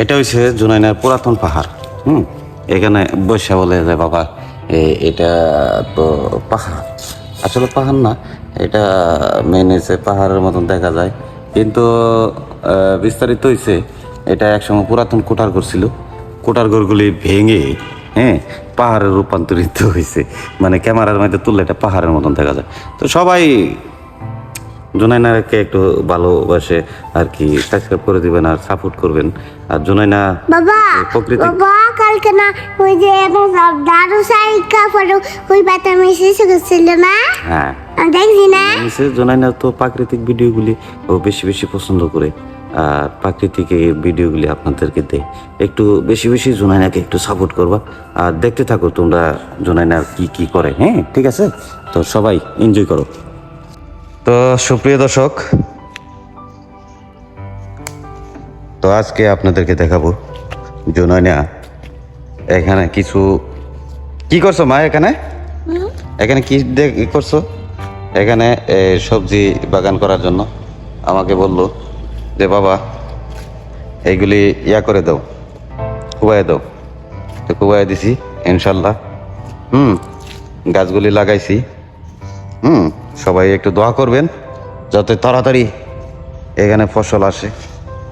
এটা হচ্ছে জুনাইনার পুরাতন পাহাড়, হুম? এখানে বৈশা বলে যে, বাবা এটা তো পাহাড়। আসলে পাহাড় না, এটা মেন হচ্ছে পাহাড়ের মতন দেখা যায়। কিন্তু বিস্তারিত হয়েছে এটা একসময় পুরাতন কোটার করছিল কোটার ঘরগুলি ভেঙে হ্যাঁ পাহাড়ে রূপান্তরিত হয়েছে মানে ক্যামেরার মধ্যে তুললে এটা পাহাড়ের মতন দেখা যায়। তো সবাই জুনাইনাকে একটু ভালোবাসে আর কি সাবস্ক্রাইব করে দিবেন আর সাপোর্ট করবেন। আর জুনাইনা বাবা প্রকৃতি বাবা কালকে না ওই যে এখন সব সাইকা পড়ো ওই বাতা মেসেজ করছিল না? হ্যাঁ। দেখছি না। মিসেস জোনাইনা তো প্রাকৃতিক ভিডিওগুলি ও বেশি বেশি পছন্দ করে। আর প্রাকৃতিক এই ভিডিওগুলি আপনাদেরকে দেয় একটু বেশি বেশি জোনাইনাকে একটু সাপোর্ট করবা। আর দেখতে থাকো তোমরা জোনাইনা কি কি করে হ্যাঁ? ঠিক আছে? তো সবাই এনজয় করো। তো সুপ্রিয় দর্শক তো আজকে আপনাদেরকে দেখাবো জোনাইনা এখানে কিছু কি করছ মা এখানে? এখানে কি করছ? এখানে সবজি বাগান করার জন্য আমাকে বলল যে বাবা এইগুলি ইয়া করে দাও কুবাইয়ে দাও। তো কুবাইয়ে দিছি ইনশাল্লাহ। হুম গাছগুলি লাগাইছি। হুম সবাই একটু দোয়া করবেন যাতে তাড়াতাড়ি এখানে ফসল আসে।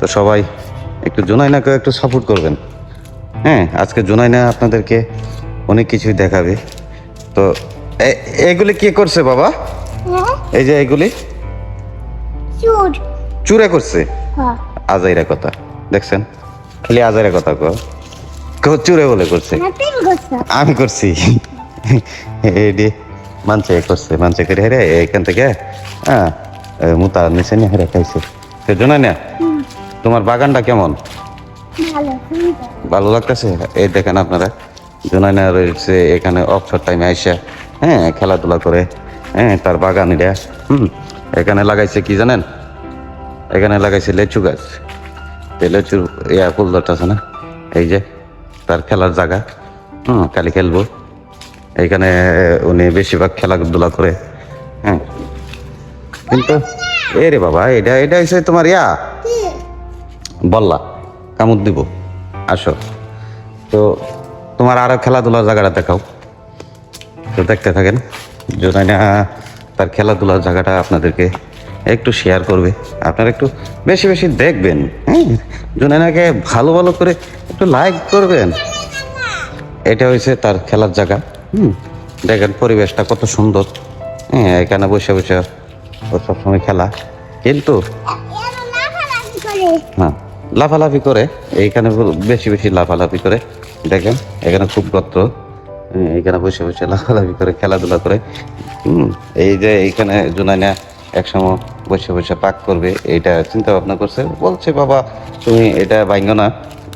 তো সবাই একটু জুনাইনাকে একটু সাপোর্ট করবেন। হ্যাঁ আজকে জুনাইনা আপনাদেরকে অনেক কিছুই দেখাবে। তো এ- এগুলি কি করছে বাবা? হ্যাঁ। এই যে এগুলি? চুর। করছে? হ্যাঁ। আজাইরা কথা। দেখছেন? খালি আজাইরা কথা কো কেউ চুরে বলে করছ। আমি করছি। এডি মানছে করছে, মানছে করে হেরে এখান থেকে হ্যাঁ মুতা নিচে নিয়ে হেরে খাইছে। তো জানা না তোমার বাগানটা কেমন? ভালো লাগতেছে? এই দেখেন আপনারা, জুনাইনা রয়েছে এখানে অবসর টাইমে আইসা হ্যাঁ খেলাধুলা করে হ্যাঁ তার বাগান এটা, হুম, এখানে লাগাইছে কি জানেন? এখানে লাগাইছে লেচু গাছ। এই লেচুর ইয়া ফুল ধরতেছে না? এই যে, তার খেলার জায়গা, হুম, কালি খেলব। এইখানে উনি বেশিরভাগ খেলাধুলা করে হ্যাঁ। কিন্তু, এ রে বাবা, এটা এটা হচ্ছে তোমার ইয়া? বললা, কামড় দিব। আসো। তো, তোমার আরও খেলাধুলার জায়গাটা দেখাও। তো দেখতে থাকেন, জোনাইনা তার খেলাধুলার জায়গাটা আপনাদেরকে একটু শেয়ার করবে। আপনারা একটু বেশি বেশি দেখবেন হ্যাঁ। জোনাইনাকে ভালো ভালো করে একটু লাইক করবেন। এটা হয়েছে তার খেলার জায়গা। হুম দেখেন পরিবেশটা কত সুন্দর। হ্যাঁ এখানে বসে বসে সবসময় খেলা। কিন্তু হ্যাঁ লাফালাফি করে। এইখানে বেশি বেশি লাফালাফি করে। দেখেন এখানে খুব গত্র হুম, এইখানে বসে বসে লাফালাফি করে খেলাধুলা করে। এই যে এইখানে জুনাইনা একসময় বসে বসে পাক করবে এইটা চিন্তা ভাবনা করছে। বলছে বাবা তুমি এটা ভাঙ্গো না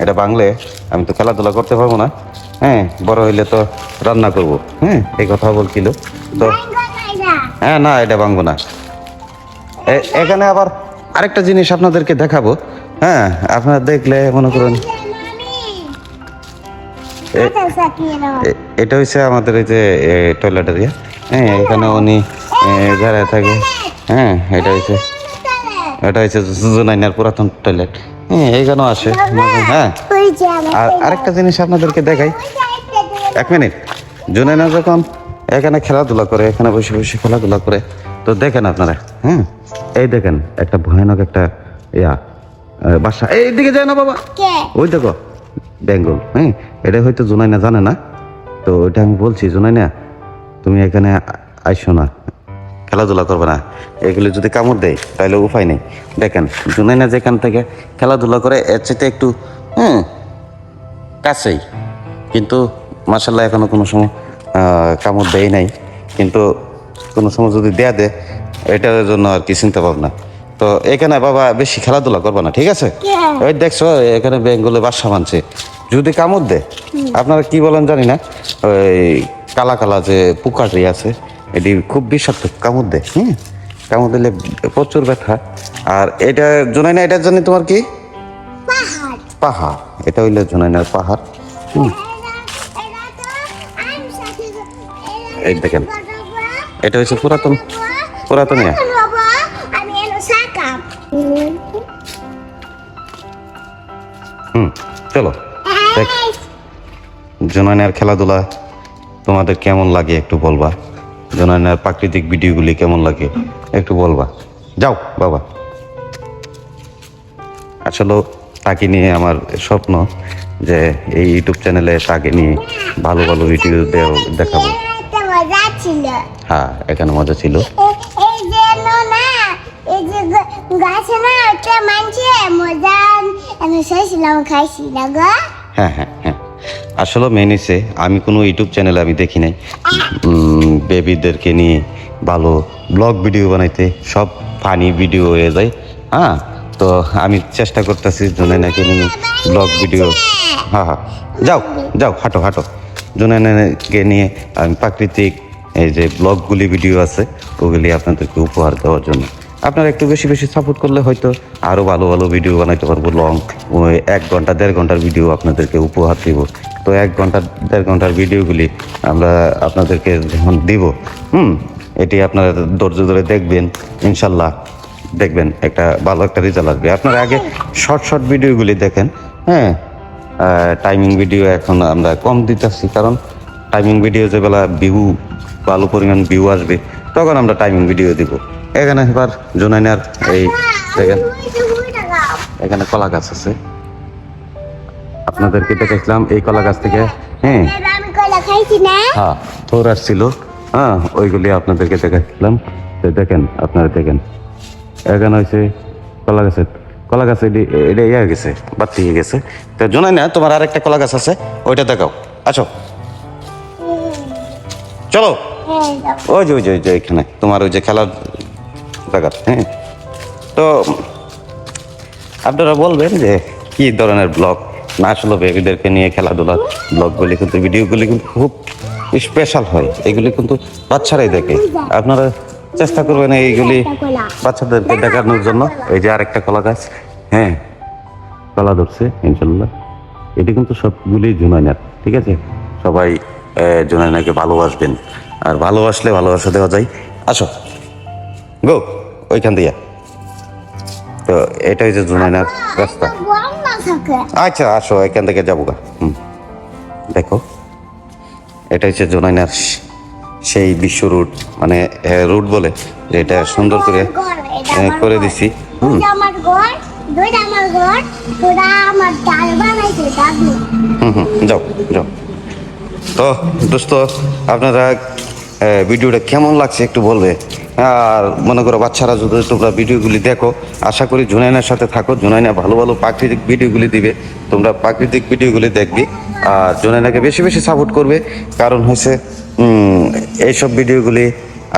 এটা বাংলে আমি তো খেলাধুলা করতে পারব না। হ্যাঁ বড় হইলে তো রান্না করব হ্যাঁ এই কথা বলছিল তো হ্যাঁ না এটা ভাঙবো না এখানে আবার আরেকটা জিনিস আপনাদেরকে দেখাবো হ্যাঁ আপনারা দেখলে মনে করুন এটা হচ্ছে আমাদের এই যে টয়লেট এরিয়া হ্যাঁ এখানে উনি যারা থাকে হ্যাঁ এটা হচ্ছে এটা হচ্ছে পুরাতন টয়লেট হ্যাঁ এইখানেও আসে হ্যাঁ আর আরেকটা জিনিস আপনাদেরকে দেখাই। এক মিনিট। জুনাইনা যখন এখানে খেলাধুলা করে এখানে বসে বসে খেলাধুলা করে তো দেখেন আপনারা হ্যাঁ? এই দেখেন একটা ভয়ানক একটা ইয়া বাসা। এইদিকে যায় না বাবা। ওই দেখো বেঙ্গল হ্যাঁ? এটা হয়তো জুনাইনা জানে না। তো ওইটা আমি বলছি জুনাইনা তুমি এখানে আইসো না। খেলাধুলা করবে না। এগুলো যদি কামড় দেয় তাহলে উপায় নেই। দেখেন জুনাইনা যেখান থেকে খেলাধুলা করে এর চাইতে একটু হ্যাঁ কাছেই। কিন্তু মাসাল্লাহ এখনও কোনো সময় কামড় দেয় নাই। কিন্তু কোনো সময় যদি দেয়া দে এটার জন্য আর কি চিন্তা ভাবনা। তো এখানে বাবা বেশি খেলাধুলা করবে না ঠিক আছে? ওই দেখছ এখানে বেঙ্গলে বাসা মানছে যদি কামড় দেয় আপনারা কি বলেন জানি না ওই কালা কালা যে পোকাটি আছে এটি খুব বিষাক্ত কামড় দেয় হুম? কামড় দিলে প্রচুর ব্যথা। আর এটা জোনাই না এটার জন্য তোমার কি? পাহাড়। এটা হইলে জোনাইনার পাহাড় হুম? এই দেখেন এটা হচ্ছে পুরাতন পুরাতন হুম চলো। দেখ জোনানের খেলাধুলা তোমাদের কেমন লাগে একটু বলবা? জোনানের প্রাকৃতিক ভিডিওগুলি কেমন লাগে একটু বলবা। যাও, বাবা। আসলে তাকে নিয়ে আমার স্বপ্ন যে এই ইউটিউব চ্যানেলে তাকে নিয়ে ভালো ভালো ভিডিও দেখাবো। হ্যাঁ এখানে মজা ছিল। হ্যাঁ হ্যাঁ হ্যাঁ। আসলে মেন হচ্ছে আমি কোনো ইউটিউব চ্যানেলে আমি দেখি নাই। বেবিদেরকে নিয়ে ভালো ব্লগ ভিডিও বানাইতে। সব ফানি ভিডিও হয়ে যায়। হ্যাঁ তো আমি চেষ্টা করতেছি জুনাইনাকে নিয়ে ব্লগ ভিডিও। হ্যাঁ হ্যাঁ। যাও যাও, হাঁটো হাঁটো। জুনাইনাকে নিয়ে আমি প্রাকৃতিক এই যে ব্লগগুলি, ভিডিও আছে, ওগুলি আপনাদেরকে উপহার দেওয়ার জন্য। আপনারা একটু বেশি বেশি সাপোর্ট করলে হয়তো আরও ভালো ভালো ভিডিও বানাইতে পারব। লং এক ঘণ্টা, দেড় ঘণ্টার ভিডিও আপনাদেরকে উপহার দিব। তো এক ঘণ্টা, দেড় ঘণ্টার ভিডিওগুলি আমরা আপনাদেরকে যখন দিব। হুম, এটি আপনারা ধৈর্য ধরে দেখবেন, ইনশাল্লাহ দেখবেন একটা ভালো একটা রেজাল্ট আসবে। আপনারা আগে শর্ট শর্ট ভিডিওগুলি দেখেন হ্যাঁ? টাইমিং ভিডিও এখন আমরা কম দিতেছি, কারণ টাইমিং ভিডিও যেবেলা ভিউ ভালো পরিমাণ ভিউ আসবে, তখন আমরা টাইমিং ভিডিও দিব। এখানে এবার জোনাইনার এই দেখেন এখানে কলা গাছ আছে। আপনাদেরকে দেখেছিলাম এই কলা গাছ থেকে হ্যাঁ। হ্যাঁ থোর আসছিল। হ্যাঁ ওইগুলি আপনাদেরকে দেখাচ্ছিলাম তো দেখেন আপনারা দেখেন। এখানে হয়েছে কলা গাছের কলা গাছ এটা ইয়ে গেছে বাড়তি হয়ে গেছে। তো জোনাই না তোমার আরেকটা কলা গাছ আছে ওইটা দেখাও। আছো চলো। হ্যাঁ, ওই যে ওই যে ওই যে এখানে তোমার ওই যে খেলার জায়গা হ্যাঁ? তো আপনারা বলবেন যে কি ধরনের ব্লগ? না আসলে বেবিদেরকে নিয়ে খেলাধুলার ব্লগগুলি কিন্তু ভিডিওগুলি কিন্তু খুব স্পেশাল হয়। এগুলি কিন্তু বাচ্চারাই দেখে। আপনারা চেষ্টা করবেন এইগুলি বাচ্চাদেরকে দেখানোর জন্য। এই যে আরেকটা কলা গাছ হ্যাঁ? কলা ধরছে ইনশাল্লাহ এটি কিন্তু সবগুলি জুনাইনার, ঠিক আছে? সবাই জুনাইনাকে ভালোবাসবেন। আর ভালোবাসলে ভালোবাসা দেওয়া যায়। আসো। গো ওইখান দিয়া। তো এটা হচ্ছে জুনাইনার রাস্তা। আচ্ছা আসো এখান থেকে যাব গা হুম। দেখো এটা হচ্ছে জোনাইনার সেই বিশ্ব রুট মানে রুট বলে যে এটা সুন্দর করে করে। দিছি। হুম। যাও যাও। তো দোস্ত আপনারা ভিডিওটা কেমন লাগছে একটু বলবে? আর মনে করো বাচ্চারা যদি তোমরা ভিডিওগুলি দেখো, আশা করি জুনাইনার সাথে থাকো। জুনাইনা ভালো ভালো প্রাকৃতিক ভিডিওগুলি দিবে। তোমরা প্রাকৃতিক ভিডিওগুলি দেখবে। আর জুনাইনাকে বেশি বেশি সাপোর্ট করবে। কারণ হয়েছে এইসব ভিডিওগুলি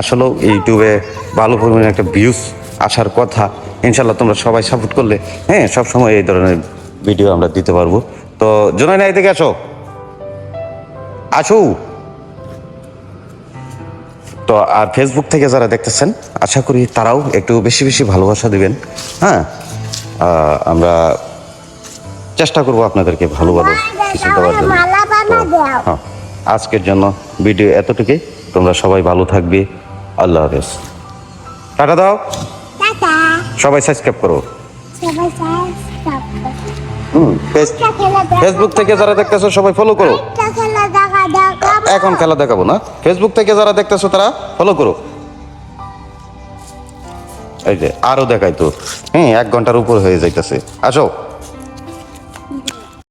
আসলেও ইউটিউবে ভালো পরিমাণে একটা ভিউজ আসার কথা। ইনশাল্লাহ তোমরা সবাই সাপোর্ট করলে হ্যাঁ সবসময় এই ধরনের ভিডিও আমরা দিতে পারব। তো জুনাইনা এদিকে আসো। আসো। তো আর ফেসবুক থেকে যারা দেখতেছেন আশা করি তারাও একটু বেশি বেশি ভালোবাসা দিবেন। হ্যাঁ? আমরা চেষ্টা করব আপনাদেরকে ভালো ভালো কিছু দেওয়ার জন্য। হ্যাঁ, আজকের জন্য ভিডিও এতটুকুই। তোমরা সবাই ভালো থাকবে। আল্লাহ হাফেজ। টাটা দাও। সবাই সাবস্ক্রাইব করো। হুম ফেসবুক থেকে যারা দেখতেছো সবাই ফলো করো একটা খেলা দেখা দেখাবো এখন খেলা দেখাবো না। ফেসবুক থেকে যারা দেখতেছো তারা ফলো করো। এই যে, আরও দেখাই তো। হ্যাঁ এক ঘণ্টার উপর হয়ে যাইতেছে। আসো।